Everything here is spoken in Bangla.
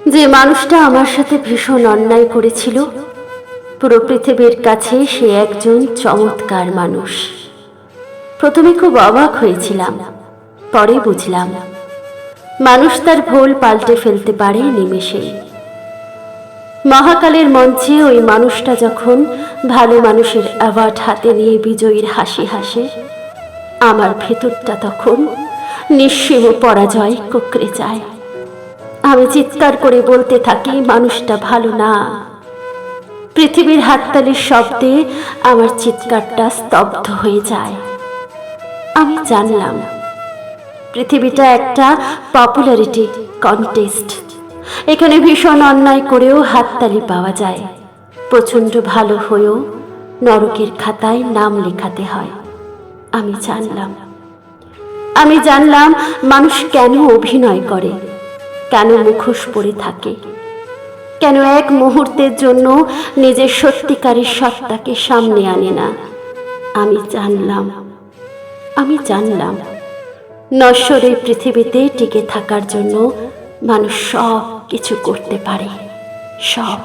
যে মানুষটা আমার সাথে ভীষণ অন্যায় করেছিল, পুরো পৃথিবীর কাছে সে একজন চমৎকার মানুষ। প্রথমে খুব অবাক হয়েছিলাম, পরে বুঝলাম, মানুষ তার ভুল পাল্টে ফেলতে পারে নিমেষে। মহাকালের মঞ্চে ওই মানুষটা যখন ভালো মানুষের অ্যাওয়ার্ড হাতে নিয়ে বিজয়ীর হাসি হাসে, আমার ভেতরটা তখন নিঃসীম পরাজয় কুকড়ে যায়। আমি চিৎকার করে বলতে থাকি, মানুষটা ভালো না। পৃথিবীর হাততালির শব্দে আমার চিৎকারটা স্তব্ধ হয়ে যায়। আমি জানলাম, পৃথিবীটা একটা পপুলারিটি কন্টেস্ট এখানে ভীষণ অন্যায় করেও হাততালি পাওয়া যায়। প্রচণ্ড ভালো হয়েও নরকের খাতায় নাম লেখাতে হয়। আমি জানলাম আমি জানলাম মানুষ কেন অভিনয় করে। কেন মুখোশ পরে থাকে? কেন এক মুহূর্তের জন্য নিজের সত্যিকারের সত্তাকে সামনে আনে না? আমি জানলাম। আমি জানলাম। নশ্বর এই পৃথিবীতে টিকে থাকার জন্য মানুষ সব কিছু করতে পারে। সব।